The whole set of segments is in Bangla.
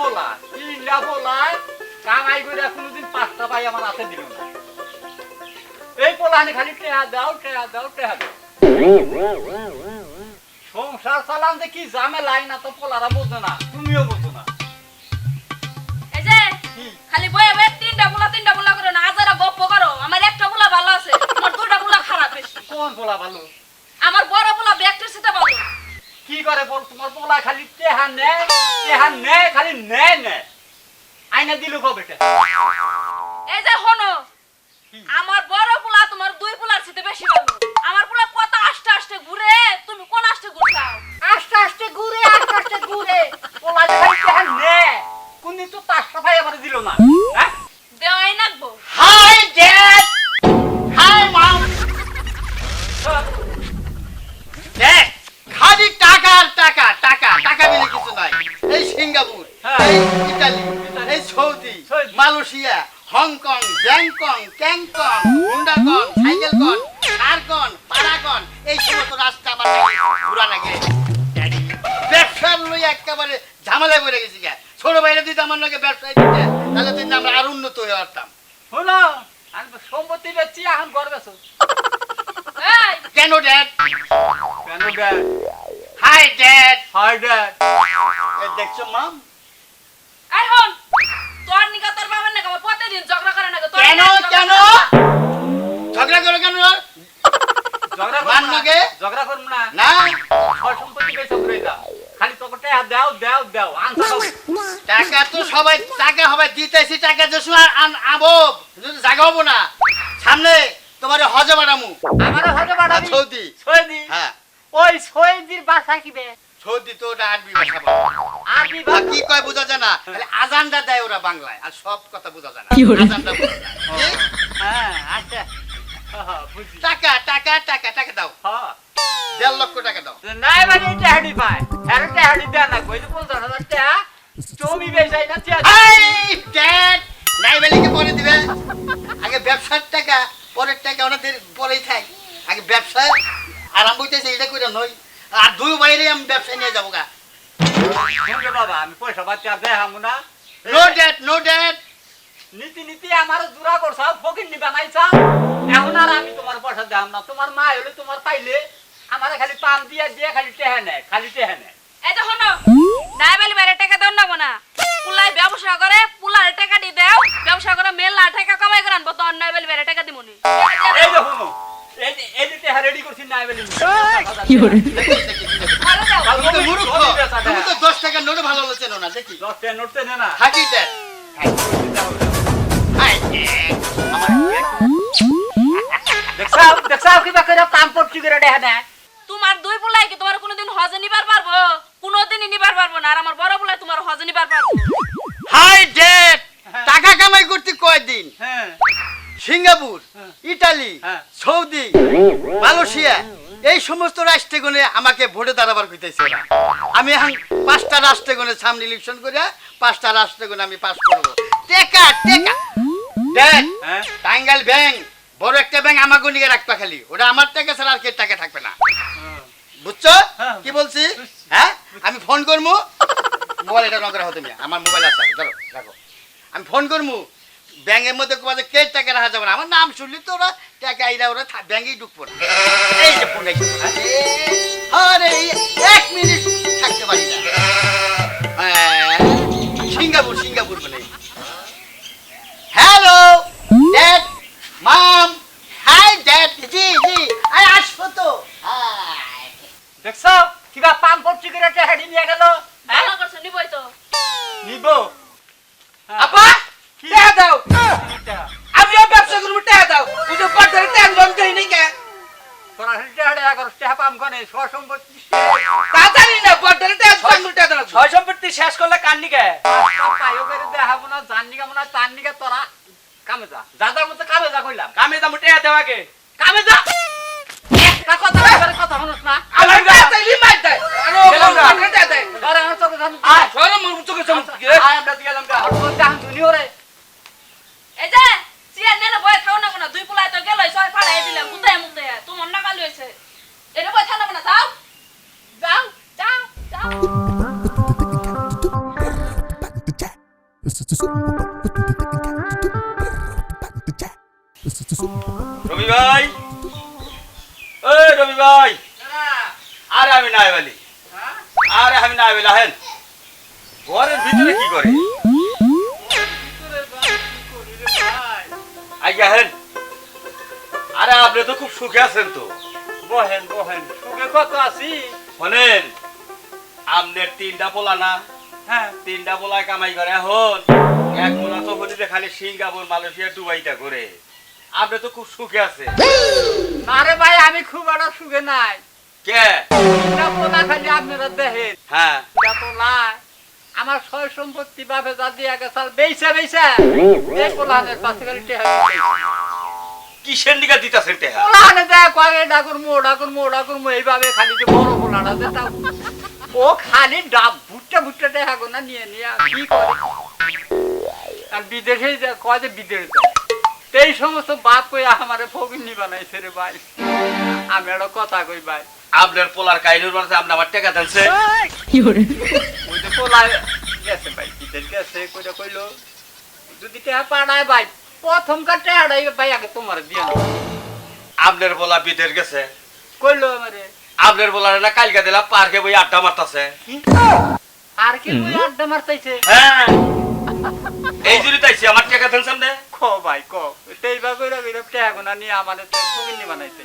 বলা তিনটা বলা কামাই করে কোনোদিন পাঁচটা পাই আমার হাতে দিল না। এই পোলাহানি খালি টেহা দাও টেহা দাও টেহা দাও। সংসার চালান যে কি ঝামেলাই না তো পোলারা বোঝো না তুমিও বোঝো না। এই যে খালি বয়ে বয়ে তিনটা বুলা তিনটা বুলা করো না হাজারা গপ্প করো। আমার একটা বুলা ভালো আছে আমার দুটা বুলা খারাপ বেশি। কোন পোলা ভালো? আমার বড় বুলা ব্যাগটার সাথে কি করে বল? তোমার পোলা খালি টেহা নেয় টেহা নেয় খালি নেয় নেয় আইনা দিল কবে টেহা? এই যে হনো আমার বড় পোলা তোমার দুই পোলার সাথে বেশি ভালো। আমার পোলা কত আস্তে আস্তে ঘুরে তুমি কোন আস্তে ঘুরছাও আস্তে আস্তে ঘুরে আস্তে আস্তে ঘুরে। পোলা যে খালি টেহা নেয় কোনদিন তো পাঁচটা ভাই আমার দিল না হ্যাঁ? দেওয়াই নাকবো। হাই ড্যাড আর টাকা টাকা টাকা বিলে কিছু নাই। এই সিঙ্গাপুর হ্যাঁ। এই ইতালি এই Saudi. Malaysia Hong Kong Bangkok ক্যাংকং হুন্ডাকং সাইকেলকং কারকং পারাকং এই সমস্ত রাস্তা আমার ঘুরা লাগে ব্যবসার লই একেবারে ঝামেলায় পড়ে গেছি গা। ছোট বাইরে দিতে আমার লগে ব্যবসায় দিতে তাহলে কিন্তু আমরা আর উন্নত হয়ে পারতাম। আমি তো সম্পত্তি বেচছি এখন ঘর কেন ড্যাড? কেন dad? Hi dad hi dad দেখছ মাম? এই হন তোর নিকা তোর বাবার নাকি প্রতিদিন ঝগড়া করে নাকি তোর কেন নিকা কেন? করে না। ঝগড়া করো কেন? ঝগড়া মান না লাগে? ঝগড়া করব না। না? সব সম্পত্তি বেচে ঘুরে যাও খালি তোকে টেহা দাও দাও দাও আনসার দাও টাকা তো সবাই টাকা হবে দিতেছি টাকা যে সময় আন আবো যদি জায়গা হব না। সামনে তোমার হজে বাড়ামু। আমার হাতে আর বাড়াবি সৌদি সৈদি হ্যাঁ। ওই সৈদির বাসা কিবে? সৌদি তো ওটা আরবি ভাষা বলে। আর কি কি কয় বোঝা যায় না। খালি আজানটা দেয় ওরা বাংলায় আর সব কথা বোঝা যায় না। আজানটা বোঝা যায়। হ্যাঁ আচ্ছা। টাকা টাকা টাকা টাকা দাও। হ্যাঁ দেড় লক্ষ টাকা দাও। নাই মানে টেহাডি পায়। হ্যাঁ টেহাডি দেন না কই তো পঞ্চাশ হাজার টাকা জমি বেচাই না চেয়ে এই ড্যাড নাই বেলিকে পরে দিবে? আগে ব্যবসার টাকা পরের টাকা ওনাদের পরেই থাক। আগে ব্যবসা আরাম হইতেছে এটা করে নই। আর দুই বাইরে আমি ব্যবসা নিয়ে যাব গা। বাবা আমি পয়সা পাতি আর দেখামু না। নো ড্যাড নো ড্যাড নীতি নীতি আমার জোড়া করছাও ফকির নি বানাইছাও এখন আর আমি তোমার পয়সা দেখাম না। তোমার মা হলে তোমার পাইলে আমার খালি পান দিয়ে দিয়ে খালি টেহে নেয় খালি টেহে নেয় এই যে হনো নাই বলি বাইরে টাকা দেন না না। পুলাই ব্যবসা করে পুলার টাকা দি দেও ব্যবসা করে মেলা টাকা কামাই করে আনব তো অন্যায় বলি বাইরে টাকা দিমুনি। এই না দেখি তোমার দুই পুলাই কি তোমার কোনোদিন হজে নিবার পারব? কোনোদিনই নিবার পারব না আর আমার বড় পুলাই তোমার হজে নিবার পারব। হাই ড্যাড টাকা কামাই করতে কয়দিন? হ্যাঁ। সিঙ্গাপুর হ্যাঁ। ইটালি হ্যাঁ। সৌদি মালয়েশিয়া এই সমস্ত রাষ্ট্রগুণে আমাকে ভোটে দাঁড়াবার কইতেছে আমি এখন পাঁচটা রাষ্ট্রগুণে সামনে ইলেকশন করে পাঁচটা রাষ্ট্রগুণে আমি পাস করব। টেকা টেকা। দেখ হ্যাঁ। টাঙ্গাইল ব্যাংক বড় একটা ব্যাংক আমাকে নিয়ে রাখবা খালি। ওটা আমার টাকা ছাড়া আর কে টাকা থাকবে না। বুঝছ। কি বলছি? হ্যাঁ? আমি ফোন করব মোবাইল এটা নগর হতো আমার মোবাইল আছে ধরো রাখো। আমি ফোন করব ব্যাংকের মধ্যে কোথাও কে টাকা রাখা যাবে না? আমার নাম শুনলি তো ওরা? টাকা আইরা ওরা ব্যাংকেই ঢুকবো না। এই যে ফোন আরে এক মিনিট থাকতে পারি না। হ্যাঁ, সিঙ্গাপুর সিঙ্গাপুর বলে। Hello dad mum hi dad জি জি আরে আসব তো। দেখছ কিবা পান পড়ছি করে টেহাডি নিয়ে গেল হ্যাঁ? ভালো করছ নিবই তো। নিব। আপা কি? টাকা দাও। আমিও ব্যবসা করব টাকা দাও। তুই তো বাজারে টাকা লোন দেই নাই কে? খালি টেহাডি এগারো টেহা পাম কনে সব সম্পত্তি তাড়াতাড়ি না বাজারে টাকা লোন টাকা দাও। ছয় সম্পত্তি শেষ করলে কান্নি কে পাইও করে দেখাবো না জাননি কেমন না তার নিকে তোরা কামে যা যাদের মতো কামে যা কইলাম। কামে দাম টাকা দেওয়াকে। কামে যা একটা কথা এবারে কথা শুনুস না। আমার টাকা তাইলি মার দেয়। আরে ও গেলাম গা। বাজারে টাকা দেয়। তোরা আমার চোখে সামনে আয় সরো চোখে চমক আয় আমরা গেলাম গা। আর তোর দাম দুনিও রে। এই যে চেয়ার নেলে বয়ে খাও না কোনো? দুই পুলাই তো গেলই সবাই ফাড়াই দিলাম কোথায় মুখ দেয় তোমার না হয়েছে। এটা বয়ে খাও না যাও। যাও যাও যাও। রবি ভাই। ওই রবি ভাই। আরে আমি নাই বলি। আরে আমি নাই বলি আহেন। ঘরের ভিতরে কি করে? হেন। আরে আপনি তো খুব সুখে আছেন তো। বহেন বহেন সুখে কত আছি? শোনেন আপনার তিনটা পোলা না? হ্যাঁ তিনটা পোলায় কামাই করে এখন। এক পোলা তো হচ্ছে খালি সিঙ্গাপুর মালয়েশিয়া দুবাইটা করে। আপনি তো খুব সুখে আছে না রে ভাই আমি খুব একটা সুখে নাই। কে? পোলা খালি আপনারা দেখেন। হ্যাঁ। পোলা। আমার সয় সম্পত্তি বাপে যা দিয়া গেছে আর বেইছে বেইছে। এই পোলাহানের পাশে খালি টেহা কিসের দিকে দিতেছেন টেহা? পোলাহানে যায় কয় এটা করব ওটা করব ওটা করব এইভাবে খালি যে বড় পোলাটা যেটা ও খালি ডাব ভুট্টা ভুট্টা টেহা না নিয়ে নিয়ে আর কি করে? আর বিদেশে যায়, কয় যে বিদেশ যায়। তো এই সমস্ত বাপ কই আমারে ফকিন্নি বানাইছে রে ভাই। আমি একটা কথা কই ভাই। আপনার পোলার কাহিনীর মানুষ আপনি আমার টাকা দেনছে। ওই যে পোলায় গেছে ভাই বিদেশ গেছে? কইটা কইলো যদি টেহা পাড়ায় ভাই প্রথমকার টেহাটাই ভাই আগে তোমার দিয়ে দাও। আপনার পোলা বিদেশ গেছে। কইলো আমারে। আপনার পোলার না কালকে দিলাম পার্কে বই আড্ডা মারতাছে। আড্ডা মারতাইছে? হ্যাঁ। এই জন্য তাইছি আমার টাকা দেন সামনে। ক ভাই ক। তেইবা কইরা কইরা টেহা গোনা নিয়ে আমারে তো বানাইছে।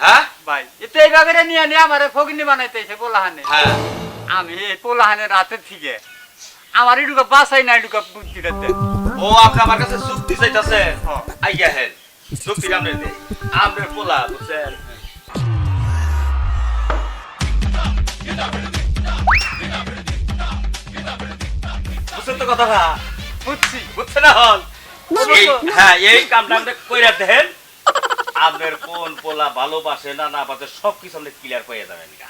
হ্যাঁ? ভাই তেইবা কইরা নিয়ে নিয়ে আমারে ফকিন্নি বানাইতেছে পোলাহানে হ্যাঁ। আমি এই পোলাহানে রাতে থেকে আমার এটুকু বাসাই না এটুকু বুদ্ধিটা দেন ও আপনি আমার কাছে চুক্তি চাইতাছে। হ্যাঁ। আইয়া হেন চুক্তি আপনার দে। আপনার পোলা বুঝছেন? বুঝছেন তো কথাটা? বুঝছি বুঝছেন না হল? এই হ্যাঁ এই কামটা আপনি কইরা দেন। আপনার কোন পোলা ভালোবাসে না না বাসে সব কিছু আপনি ক্লিয়ার করে যাবেন গা।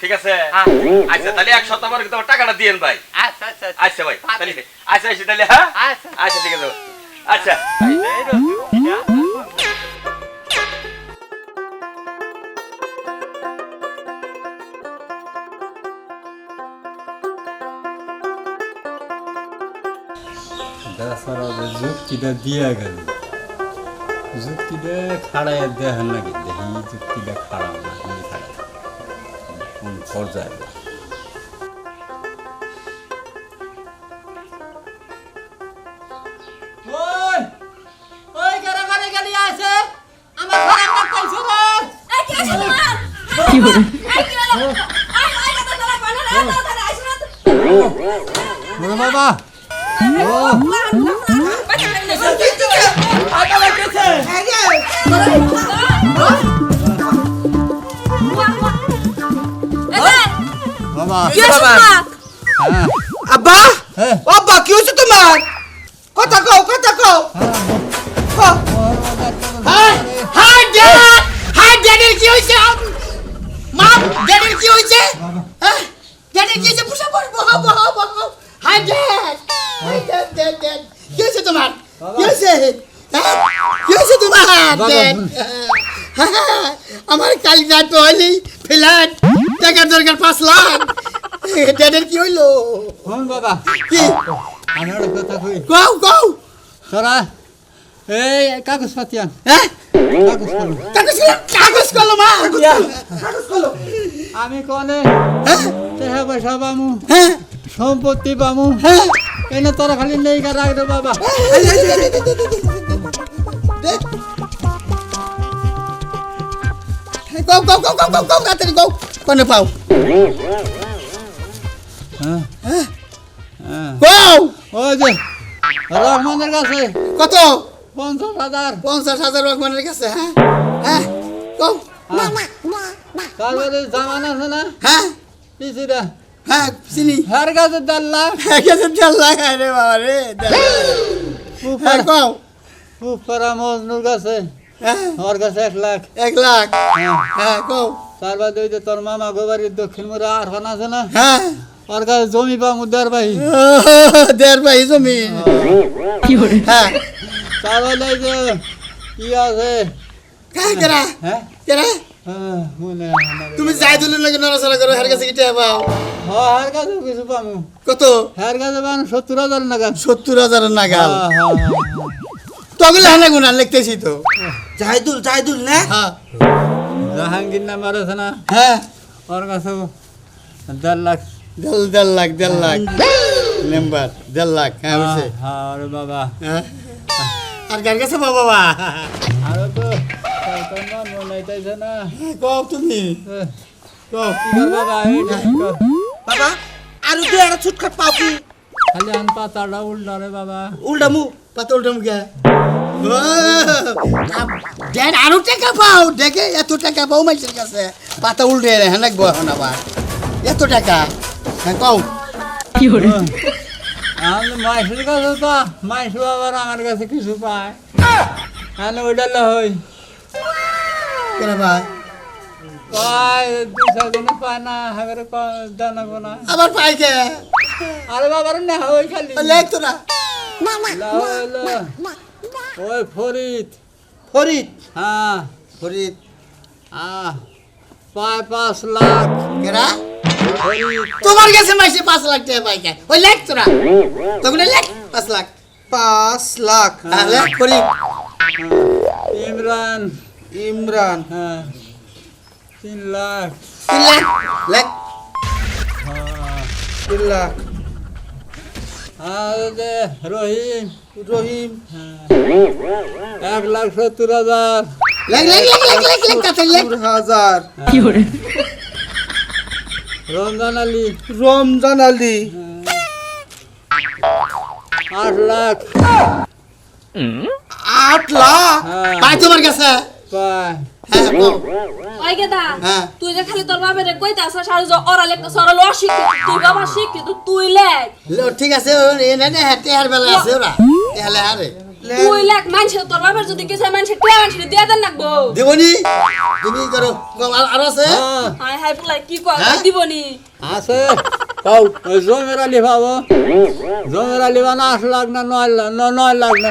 ঠিক আছে? হ্যাঁ। আচ্ছা তাহলে এক সপ্তাহ পরে কিন্তু টাকাটা দিয়েন ভাই। আচ্ছা আচ্ছা আচ্ছা। ভাই তাহলে আচ্ছা আচ্ছা তাহলে হ্যাঁ? আচ্ছা। আচ্ছা ঠিক আছে। আচ্ছা। যুক্তিটা দিয়া গেল। যুক্তিটা খাড়াই দেখেন নাকি দেখি পর্যায়ে রে ওরে বাবা ও হ্যাঁ। আব্বা? হ্যাঁ। ও আব্বা কি হয়েছে তোমার? কথা কও কথা কও। কও। হাই ড্যাড হাই ড্যাডের কি হয়েছে? মা ড্যাডের কি হয়েছে? হ্যাঁ ড্যাডের কি হয়েছে? বুঝা পড়ব হব হব হব hi dad hi dad dad dad. কি হয়েছে তোমার? কি হয়েছে? হ্যাঁ? কি হয়েছে তোমার? ড্যাড হ্যাঁ, আমার কাল রাত হইলি ফ্ল্যাট টাকার দরকার পাঁচ লাখ ড্যাডের কি হইল শোন বাবা কি আমি একটা কথা কই কও কও তোরা এই কাগজ পাতি আন হ্যাঁ কাগজ কলম কাগজ কলম কাগজ কলম মা কাগজ কলম আমি কনে হ্যাঁ টাকা পয়সা পামু হ্যাঁ সম্পত্তি পামু হ্যাঁ এনে তোরা খালি নেই রাখ দে বাবা Go, go, go, go, go, go, তাড়াতাড়ি go. কোনে পাও? হ্যাঁ হ্যাঁ Go! ওই যে রহমানের কাছে কত? পঞ্চাশ হাজার পঞ্চাশ হাজার রহমানের কাছে, হ্যাঁ? হ্যাঁ? Go! তারপরে জামান আছে না হ্যাঁ? পিসিটা হ্যাঁ, চিনি। হার কাছে দেড় লাখ হ্যাঁ, গেছে দেড় লাখ, আরে বাবা রে। হ্যাঁ, কও। খুব মজনুর কাছে হ্যাঁ, কাছে এক লাখ। এক লাখ। হ্যাঁ। হ্যাঁ, কও। তারপর তোর মামা গোবারির দক্ষিণ মুড়া আর খান আছে না? হ্যাঁ। ওর কাছে জমি পামু দেড় ভাই দেড় ভাই। হ্যাঁ, তারপরে যে ই আছে? হ্যাঁ, কেরা? হ্যাঁ? কেরা? হ্যাঁ, তুমি যাই দিলে নাকি নড়াচড়া করো হের কাছে কি টেহা পাও হার কাছে কিছু পামু কত? হার কাছে পান সত্তর হাজার নাগাদ। সত্তর হাজারের নাগাল হ্যাঁ, হ্যাঁ, হ্যাঁ। তগুলো হানা গুনা লিখতেছি তো। জাহিদুল জাহিদুল না। হ্যাঁ। জাহাঙ্গীর নাম্বার আছে না? হ্যাঁ। ওর কাছে দেড় লাখ। দেড় দেড় লাখ দেড় লাখ। নাম্বার দেড় লাখ হ্যাঁ বুঝছে হ্যাঁ আরে বাবা। হ্যাঁ। আর কার কাছে পাবো বাবা আরও তো কও তুমি। কও। বাবা। বাবা আর তুই একটা ছুটখাট পাও কি খালি আন পাতাটা উল্টা রে বাবা। উল্টা মুখ। পাতা উল্টা মুখে দেন আরও টাকা পাও। দেখে এত টাকা পাও মাইসের কাছে। পাতা উল্টে হ্যাঁ নাকবো এখন আবার। এত টাকা। হ্যাঁ কও। আমি মাইসের কাছে তো মাইস বাবার আমার কাছে কিছু পায়। আমি ওইটা লই কেন ভাই আবার পাই কে? আরে বাবার না ওই খালি। লেখ তোরা ওই ফরিদ। ফরিদ? হ্যাঁ ফরিদ। আহ পায় পাঁচ লাখ। কেরা? তোমার কাছে মাইসে পাঁচ লাখ টাকা পাই কে? ওই লেখ তোরা। তখন লেখ পাঁচ লাখ। পাঁচ লাখ। হ্যাঁ। লেখ ফরিদ। ইমরান। ইমরান। হ্যাঁ। তিন লাখ। তিন লাখ। লেখ। হ্যাঁ। তিন লাখ। রহিম। রহিম। এক লাখ সত্তর হাজার। হাজার। রমজান আলী। রমজান আলী। আট লাখ। আট লাখ? হ্যাঁ। পাই তোমার কাছে? পায়। হ্যাঁ ওই গেদা হ্যাঁ। তুই যে খালি তোর বাপের কইতে আসা সারা যে ওরা তুই বাবা শিখি তুই লেখ। ঠিক আছে ও এনে নে হাতে হার বেলা আছে ওরা। এহলে হারে তুই লেখ মানছে তোর বাপের যদি কিছু মানছে টিয়া দিয়ে দেন নাকবো। দেবনি? তুমি করো আর- আর আছে? হ্যাঁ। হাই হাই পুলাই কি কয়? দিবনি? আছে। কও ওই জমের আলী পাবো জমের আলী আট লাখ না নয় লাখ ন- নয় লাখ না।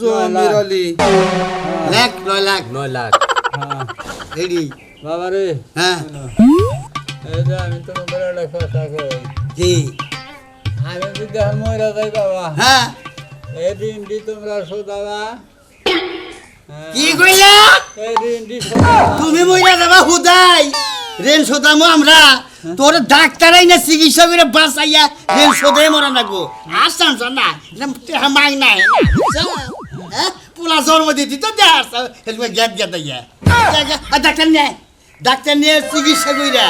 জমির আলী। লাখ নয় লাখ। নয় লাখ। হ্যাঁ রেডি। বাবা রে হ্যাঁ। এই যে আমি তো বড় একটা কথা কই। কি আমি যদি মরে যাই বাবা। হ্যাঁ। এই ঋণটি তোমরা শোধাবা হ্যাঁ, কি কইলা? এই শোধাবা তুমি মইরা যাবা হুদাই। রেল শোধামো আমরা। তোর ডাক্তারাই না চিকিৎসা করে বাঁচাইয়া রেল শোধাই মরা নাগো আর চান্স না মাই না হ্যাঁ পোলা জন্ম দিতি তো দেখ হেলমে গ্যাপ গ্যাপ দাইয়া ডাক্তার নে ডাক্তার নিয়ে চিকিৎসা কইরা।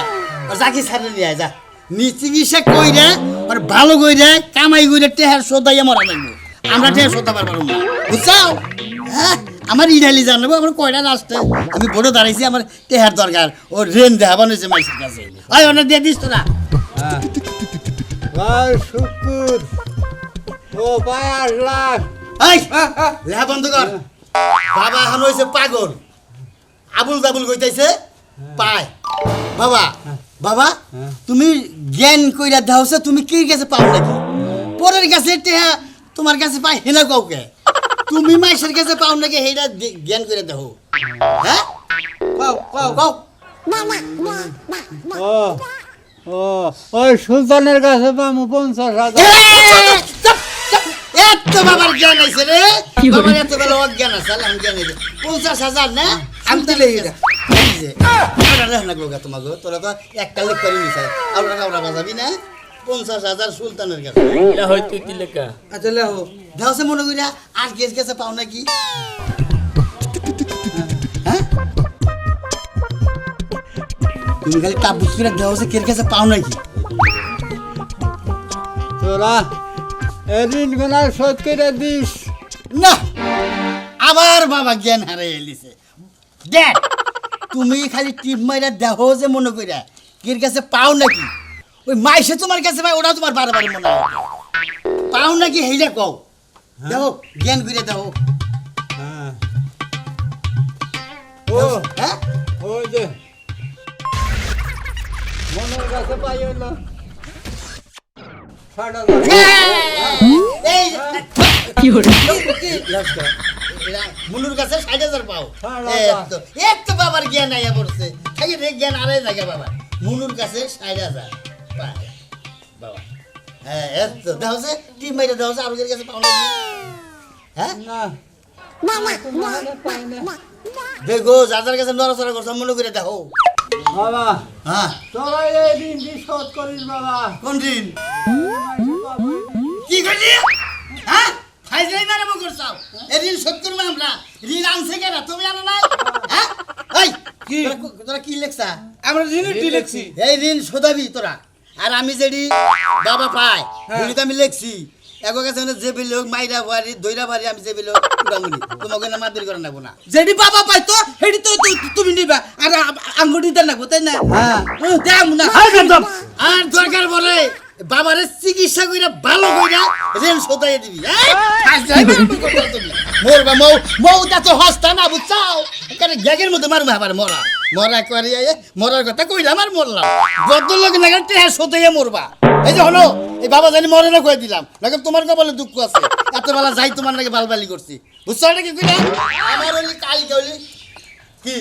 যাকে ছাড়ে নিয়ে যা। নি চিকিৎসা কইরা, আর ভালো কইরা, কামাই কইরা টেহার শোধাইয়া মরা লাগবো আমরা টেহার শোধাবার পারব না বুঝছাও? হ্যাঁ? আমার ইডালি জানাব আমার কয়টা রাস্তা আমি বড় দাঁড়াইছি, আমার টেহার দরকার। ও রেন দেখাবানো হয়েছে মাইসের কাছে। ওই ওটা দিয়ে দিস তোরা। হ্যাঁ ভাই শুকুর ও আট লাখ এই লেহা বন্ধ কর। বাবা এখন হয়েছে পাগল। আবুল দাবুল কইতাইছে পায়। বাবা বাবা তুমি জ্ঞান কইরা দেওছে তুমি কি কাছে পাও নাকি? পরের কাছে টেহা তোমার কাছে পাই হেনা কাউকে? তুমি মাইসের কাছে পাও নাকি হেটা জ্ঞান করে দেও হ্যাঁ? পাও পাও। পাও। ও ও ওই সুলতানের কাছে পাবো পঞ্চাশ হাজার। এত বাবার জ্ঞান আছে রে। বাবার এত বেলা অজ্ঞান আছে আল্লাহ জ্ঞান আছে পঞ্চাশ হাজার না? আমি দিলে এটা তোমাকে। তোরা তো একটা লোক করে নিছে। আউরা কাউরা বাজাবি না? পঞ্চাশ হাজার সুলতানের কাছে। আচ্ছা লেহো দেওয়াছে মনে করিয়া আর গেছ গেছে পাও নাকি? হ্যাঁ? তুমি খালি কাবুজ করে দেওয়াছে কের কাছে পাও নাকি? তোরা ঋণ গোনা শোধ করে দিস। না! আবার বাবা জ্ঞান হারাই এলিছে। দেখ তুমি খালি টিপ মাইরা দেহ যে মনে কইরা কির কাছে পাও নাকি? ওই মাইসে তোমার কাছে পাই ওটা তোমার বারে বারে মনে হয়। পাও নাকি হেইটা কও। দেখো জ্ঞান করে দেখো। হ্যাঁ। ও হ্যাঁ? ওই যে। মনের কাছে পাই হলো মুনুর কাছে ষাট হাজার পাও এই তো বাবার জ্ঞান আইয়া পড়ছে রে জ্ঞান আড়াই জায়গা বাবা মুনুর কাছে ষাট হাজার বাবা হ্যাঁ। এই তো দেখো যে টিম মাইরে দেখো যে আরোগের কাছে পাও না হ্যাঁ না দেখো যাদের কাছে নড়াচড়া করছ মনে করে দেখো বাবা হ্যাঁ তোরা এই ঋণটি শোধ করিস বাবা? কোন ঋণ কি হ্যাঁ? ফাইজলাই মারাবো করছাও? এই ঋণ শোধ করব আমরা। ঋণ আনছে কেনা? তুমি আনো না? হ্যাঁ? এই কি? তোরা কি লেখছা? আমরা ঋণটি লিখছি। এই ঋণ শোধাবি তোরা। আর আমি যেটি বাবা পাই হ্যাঁ। আমি লেখছি। এক কাছে মানে যে বেলে মাইরা বাড়ি দইরা বাড়ি আমি যে বেলে হোক তোমাকে না মারধর করে নেব না। যেটি বাবা পাই তো সেটি তো তো- তুমি নিবা। আর আঙ্গুটি দেন না তাই না? হ্যাঁ। দেখ না। আর দরকার বলে বাবারে চিকিৎসা কইরা ভালো কইরা ঋণ শোধাই দিবি। হ্যাঁ মারাবো মরবা মৌ মৌটা তো হস্তা না বুঝছাও। এখানে গ্যাগের মধ্যে মারবে আবার মরা। মরা করে মরার কথা কইলাম আর মরলাম। ভদ্রলোক নাগাল টেহা সতেই মরবা। এই যে হলো এই বাবা জানি মরে না কয়ে দিলাম। নাকি তোমার কপালে দুঃখ আছে। এত বেলা যাই তোমার নাকি বালবালি করছি। বুঝছ এটা কি কইলা আমার হলি কালি কইলি কি?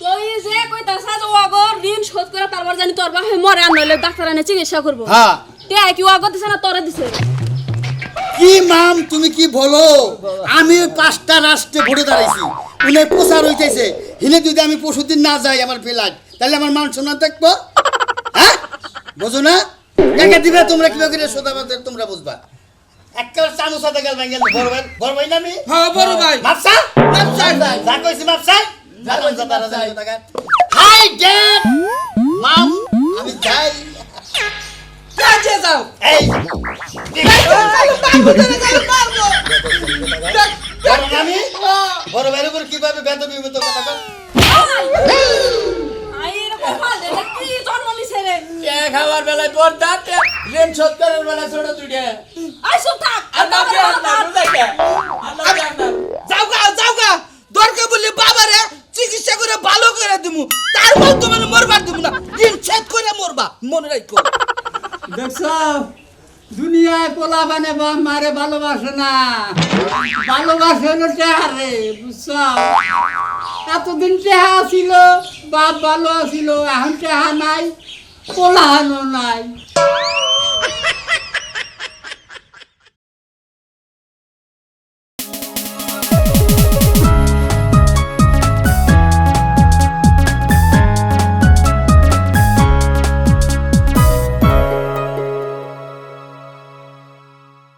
তুই যে কইতাছ যে ওগো ঋণ শোধ করে তারপর জানি তোর বাপে মরে আর নইলে ডাক্তার আনে চিকিৎসা করব। হ্যাঁ। তে কি ওগো দিছে না তোরে দিছে? কি মাম তুমি কি বলো? আমি পাঁচটা রাষ্ট্রে ভোটে দাঁড়াইছি। উনি প্রচার হইতেছে। হিনে যদি আমি পশুদিন না যাই আমার ফেলাট তাহলে আমার মান সম্মান থাকব? হ্যাঁ? বোঝো না? একা দিবে তোমরা কীভাবে করে তোমরা বুঝবা। একেবারে চামচ হাতে গেল বড় ভাই বড় ভাই না আমি? হ্যাঁ বড় ভাই। মাপসা? মাপসা। যা কইছি মাপসা যা কইছি তারা যাই হাই ড্যাড মাম দেখছ? দুনিয়ায় পোলা বানে বাপ মারে ভালোবাসে না। ভালোবাসে না চেহারে, বুঝছ? এতদিন চেহা ছিল, বাপ ভালো ছিল এখন চেহা নাই পোলাহানো নাই।